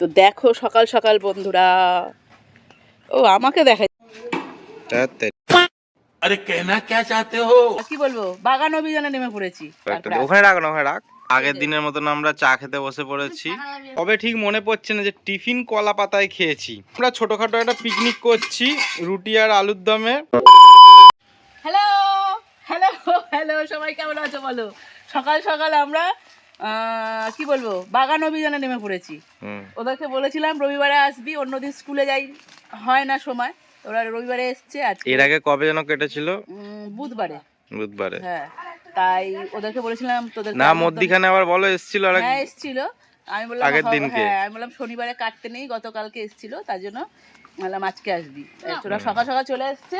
তো দেখো সকাল সকাল বন্ধুরা। ও আমাকে দেখাই আরে কেনা কে চাতে হো? কি বলব? বাগান অভিযানে নেমে পড়েছি। ওখানে রাখ ওখানে রাখ। আগের দিনের মতন আমরা চা খেতে বসে পড়েছি। তবে ঠিক মনে পড়ছে না যে টিফিন কলা পাতায় খেয়েছি। আমরা ছোটখাটো একটা পিকনিক করছি রুটি আর আলুর দমে। হ্যালো হ্যালো হ্যালো সবাই কেমন আছো বলো? সকাল সকাল আমরা কি বলব? বাগান অভিযানে নেমে পড়েছি। ওদেরকে বলেছিলাম রবিবারে আসবি অন্যদিন স্কুলে যাই। হয় না সময়। ওরা রবিবারে এসছে আজকে এর আগে কবে যেন কেটেছিল? বুধবারে। বুধবারে। হ্যাঁ তাই ওদেরকে বলেছিলাম তোদের না মধ্যিখানে আবার বলো এসছিল আর হ্যাঁ এসছিল। আমি বললাম আগের হ- দিনকে? হ্যাঁ আমি বললাম শনিবারে কাটতে নেই গতকালকে এসছিল তার জন্য বললাম আজকে আসবি? তোরা সকাল সকাল চলে এসছে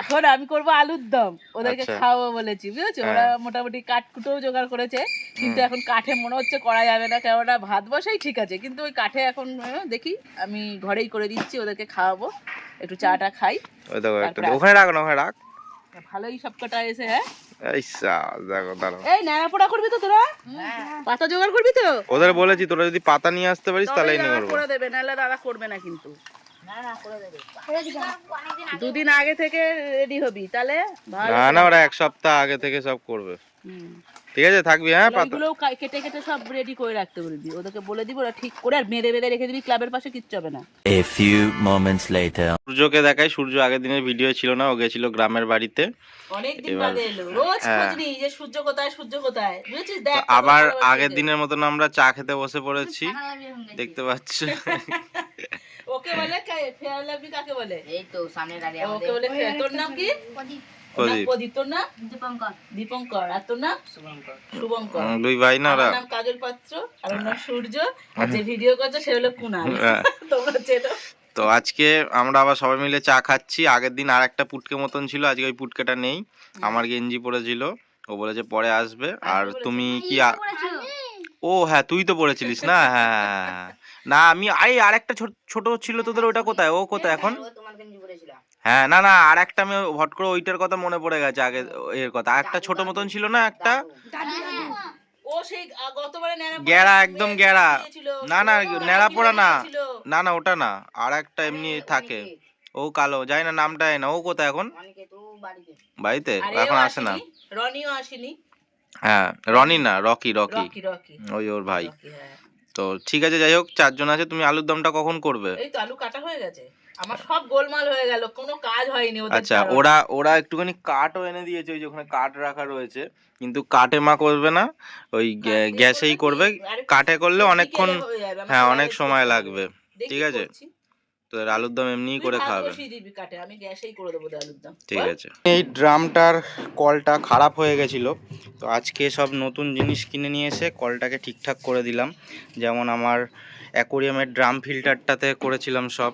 এখন আমি করব আলুর দম। ওদেরকে আচ্ছা। খাওয়াবো বলেছি বুঝেছ? হ্যাঁ। ওরা মোটামুটি কাঠকুটোও জোগাড় করেছে কিন্তু এখন কাঠে মনে হচ্ছে করা যাবে না কেননা ভাত বসাই ঠিক আছে কিন্তু ওই কাঠে এখন দেখি আমি ঘরেই করে দিচ্ছি ওদেরকে খাওয়াবো একটু চাটা খাই ওই দেখো একটা তারপরে ওখানে রাখ না ওখানে রাখ। ভালোই সব কটা এসে হ্যাঁ? এই সাল, দেখো দাঁড়াও। এই ন্যাড়া পোড়া করবি তো তোরা? পাতা জোগাড় করবি তো? ওদের বলেছি তোরা যদি পাতা নিয়ে আসতে পারিস তাহলে নিয়ে করব। করে দেবে নাহলে দাদা করবে না কিন্তু। দুদিন আগে থেকে রেডি হবি তাহলে? না না ওরা এক সপ্তাহ আগে থেকে সব করবে। ঠিক আছে থাকবি হ্যাঁ পাতা? ওইগুলোও কেটে কেটে সব রেডি করে রাখতে বলবি। ওদেরকে বলে দিব ওরা ঠিক করে আর মেরে বেঁধে রেখে দিবি ক্লাবের পাশে কিচ্ছু হবে না। A few moments later. সূর্যকে দেখাই সূর্য আগের দিনের ভিডিও ছিল না ও গেছিল গ্রামের বাড়িতে। অনেক দিন বাদে এলো রোজ হ্যাঁ। খোঁজ নিই যে সূর্য কোথায় সূর্য কোথায়। বুঝেছিস? দেখ আবার আগের দিনের মতন আমরা চা খেতে বসে পড়েছি দেখতে পাচ্ছ? ওকে বলে ফেয়ার লাভলি কাকে বলে? এই তো সামনে দাঁড়িয়ে ওকে বলে ফেয়ার তোর নাম কি? প্রদীপ। প্রদীপ তোর নাম? দীপঙ্কর। দীপঙ্কর। আর তোর নাম? শুভঙ্কর। উম, দুই ভাই না ওরা নাম কাজল পাত্র আর ওর নাম সূর্য। আর যে ভিডিও করছে সে হলো কুনাল। হ্যাঁ। তোমরা চেনো। তো আজকে আমরা আবার সবাই মিলে চা খাচ্ছি। আগের দিন আর একটা পুটকে মতন ছিল আজকে ওই পুটকেটা নেই। আমার গেঞ্জি পড়েছিল ও বলেছে পরে আসবে। আর তুমি কি ও হ্যাঁ তুই তো পড়েছিলিস না? হ্যাঁ হ্যাঁ, হ্যাঁ। না আমি আরে আরেকটা ছোট- ছোট ছিল তোদের ওটা কোথায়? ও কোথায় এখন? ও হ্যাঁ না না আর একটা আমি হট করে ওইটার কথা মনে পড়ে গেছে আগে এর কথা। একটা ছোট মতন ছিল না একটা? ও সেই গতবারে ন্যাড়া একদম দিয়েছিল, গেরা। না, না, ও ন্যাড়া পোড়া না। না না ওটা না। আর একটা এমনি থাকে। ও কালো যাই না নামটা না। ও কোথায় এখন? বাড়িতে। বাড়িতে? এখন আসে না। রনিও আসেনি? হ্যাঁ রনি না রকি রকি। Rocky Rocky. ওই ওর ভাই। হ্যাঁ। তো ঠিক আছে যাই হোক চারজন আছে তুমি আলুর দমটা কখন করবে? এই তো আলু কাটা হয়ে গেছে। আমার সব গোলমাল হয়ে গেল কোনো কাজ হয়নি ওদের আচ্ছা ওরা ওরা একটুখানি কাঠও এনে দিয়েছে ওই যে ওখানে কাঠ রাখা রয়েছে কিন্তু কাঠে মা করবে না ওই গ্যা- গ্যাসেই করবে কাঠে করলে অনেকক্ষণ হয়ে অনেক সময় লাগবে ঠিক আছে? করছি। তো আলুর দম এমনিই করে খাবে। আমি গ্যাসেই করে দেবো আলুর দম। ঠিক আছে। এই ড্রামটার কলটা খারাপ হয়ে গেছিল তো আজকে সব নতুন জিনিস কিনে নিয়ে এসে কলটাকে ঠিকঠাক করে দিলাম। যেমন আমার অ্যাকোরিয়ামের ড্রাম ফিল্টারটাতে করেছিলাম সব।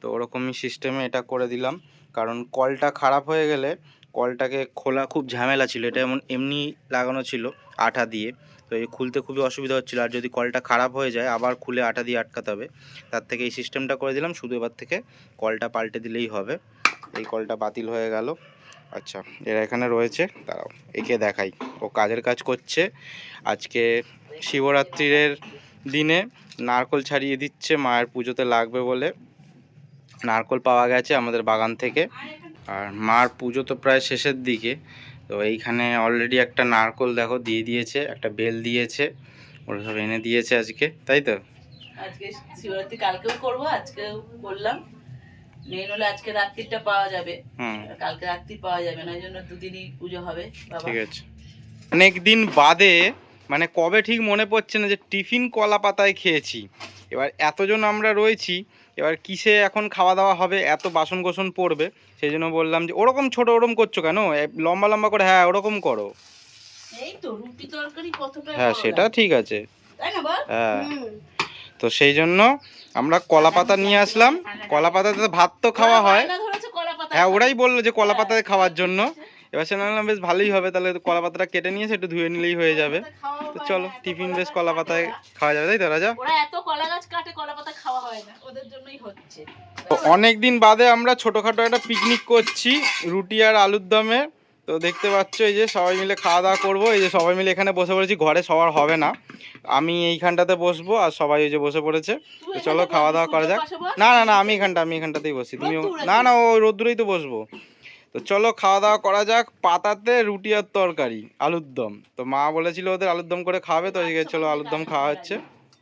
তো ওরকমই সিস্টেমে এটা করে দিলাম। কারণ কলটা খারাপ হয়ে গেলে কলটাকে খোলা খুব ঝামেলা ছিল। এটা এমন এমনি লাগানো ছিল আঠা দিয়ে। তো এই খুলতে খুবই অসুবিধা হচ্ছিল। আর যদি কলটা খারাপ হয়ে যায়, আবার খুলে আঠা দিয়ে আটকাতে হবে। তার থেকে এই সিস্টেমটা করে দিলাম। শুধু এবার থেকে কলটা পাল্টে দিলেই হবে। এই কলটা বাতিল হয়ে গেল। আচ্ছা এরা এখানে রয়েছে, দাঁড়াও, একে দেখাই। ও কাজের কাজ করছে। আজকে শিবরাত্রির দিনে নারকল ছাড়িয়ে দিচ্ছে, মায়ের পুজোতে লাগবে বলে। নারকল পাওয়া গেছে আমাদের বাগান থেকে। আর মার পুজো তো প্রায় শেষের দিকে। তো এইখানে অলরেডি একটা নারকল দেখো, দিয়ে দিয়েছে, একটা বেল দিয়েছে। ওরা সব এনে দিয়েছে আজকে, তাই তো? আজকে শিবরাত্রি কালকেও করব, আজকেও করলাম মেন হলে আজকে রাত্রিটা পাওয়া যাবে। কালকে রাত্রি পাওয়া যাবে না জন্য দুদিনই পুজো হবে ঠিক আছে। অনেক দিন বাদে মানে কবে ঠিক মনে পড়ছে না যে টিফিন কলা পাতায় খেয়েছি। এবার এতজন আমরা রয়েছি এবার কিসে এখন খাওয়া দাওয়া হবে এত বাসন কোসন পড়বে সেই জন্য বললাম যে ওরকম ছোট ওরকম করছ কেন? লম্বা লম্বা করে হ্যাঁ ওরকম করো। এই তো রুটি তরকারি কতটা হ্যাঁ সেটা ঠিক আছে। তাই না বল? হ্যাঁ। তো সেই জন্য আমরা কলা পাতা নিয়ে আসলাম। কলা পাতাতে ভাত তো খাওয়া হয়। হ্যাঁ ওরাই বলল যে কলা পাতায় খাওয়ার জন্য। এবার সে বেশ ভালোই হবে তাহলে কলা পাতাটা কেটে নিয়েছে একটু ধুয়ে নিলেই হয়ে যাবে। তো চলো টিফিন বেশ কলা পাতায় খাওয়া যাবে তাই তো রাজা? ওরা এত কলা গাছ কাটে কলা পাতা খাওয়া হয় না। ওদের জন্যই হচ্ছে। অনেক দিন বাদে আমরা ছোটখাটো একটা পিকনিক করছি রুটি আর আলুর দমে। তো দেখতে পাচ্ছ এই যে সবাই মিলে খাওয়া দাওয়া করব। এই যে সবাই মিলে এখানে বসে পড়েছি ঘরে সবার হবে না। আমি এইখানটাতে বসবো আর সবাই এই যে বসে পড়েছে। তো চলো খাওয়া দাওয়া করা যাক। না না না আমি এখানটা আমি এখানটাতেই বসি তুমি না না ওই রোদ্দুরেই তো বসবো। তো চলো খাওয়া দাওয়া করা যাক। পাতাতে রুটি আর তরকারি আলুর দম। তো মা বলেছিল ওদের আলুর দম করে খাওয়াবে তো ওইদিকে চলো আলুর দম খাওয়া হচ্ছে।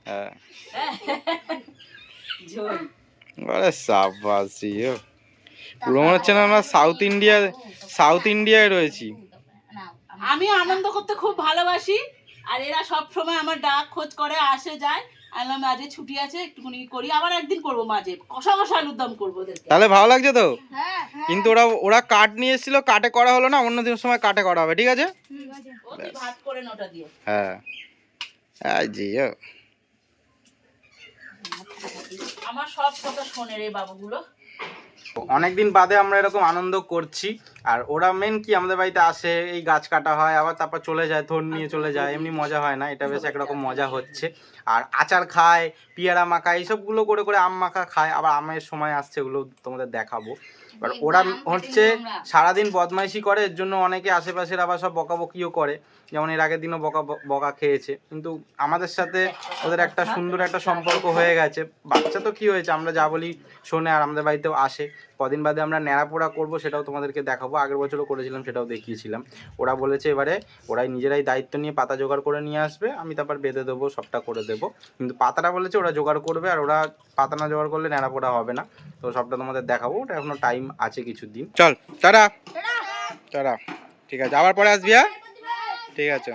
হ্যাঁ। সাবাসি। পুরো মনে হচ্ছে না আমরা সাউথ ইন্ডিয়া সাউথ ইন্ডিয়ায় রয়েছি। আমি আনন্দ করতে খুব ভালোবাসি আর এরা সব সময় আমার ডাক খোঁজ করে আসে যায়। আনলাম আজকে ছুটি আছে একটুখানি করি আবার একদিন করব মাঝে। কষা কষা আলুর দম করব ওদেরকে। তাহলে ভালো লাগছে তো? কিন্তু ওরা ওরা কাট নিয়ে এসেছিল কাটে করা হলো না অন্য দিন সময় কাটে করা হবে ঠিক আছে? ভাত করে নোটা দিয়ে। হ্যাঁ। আমার সব কথা শোনে রে বাবুগুলো। অনেকদিন বাদে আমরা এরকম আনন্দ করছি। আর ওরা মেন কি আমাদের বাড়িতে আসে, এই গাছ কাটা হয়, আবার তারপর চলে যায় থোন নিয়ে চলে যায়, এমনি মজা হয় না, এটা বেশ একরকম মজা হচ্ছে। আর আচার খায়, পিয়ারা মাখা এইসবগুলো করে করে আম মাখা খায়, আবার আমের সময় আসছে, ওগুলো তোমাদের দেখাবো। এবার ওরা হচ্ছে সারাদিন বদমাইশি করে এর জন্য অনেকে আশেপাশের আবার সব বকাবকিও করে। যেমন এর আগের দিনও বকা বকা খেয়েছে। কিন্তু আমাদের সাথে ওদের একটা সুন্দর একটা সম্পর্ক হয়ে গেছে। বাচ্চা তো কি হয়েছে? আমরা যা বলি শোনে আর আমাদের বাড়িতেও আসে। কদিন বাদে আমরা ন্যাড়াপোড়া করব, সেটাও তোমাদেরকে দেখাবো। আগের বছরও করেছিলাম, সেটাও দেখিয়েছিলাম। ওরা বলেছে এবারে ওরাই নিজেরাই দায়িত্ব নিয়ে পাতা জোগাড় করে নিয়ে আসবে, আমি তারপর বেঁধে দেবো, সবটা করে দেবো। কিন্তু পাতাটা বলেছে ওরা জোগাড় করবে, আর ওরা পাতা না জোগাড় করলে ন্যাড়াপোড়া হবে না। তো সবটা তোমাদের দেখাবো, ওটা এখনও টাইম আছে কিছু দিন চল, টাটা। টাটা, ঠিক আছে। আবার পরে আসবি হ্যাঁ? ঠিক আছে।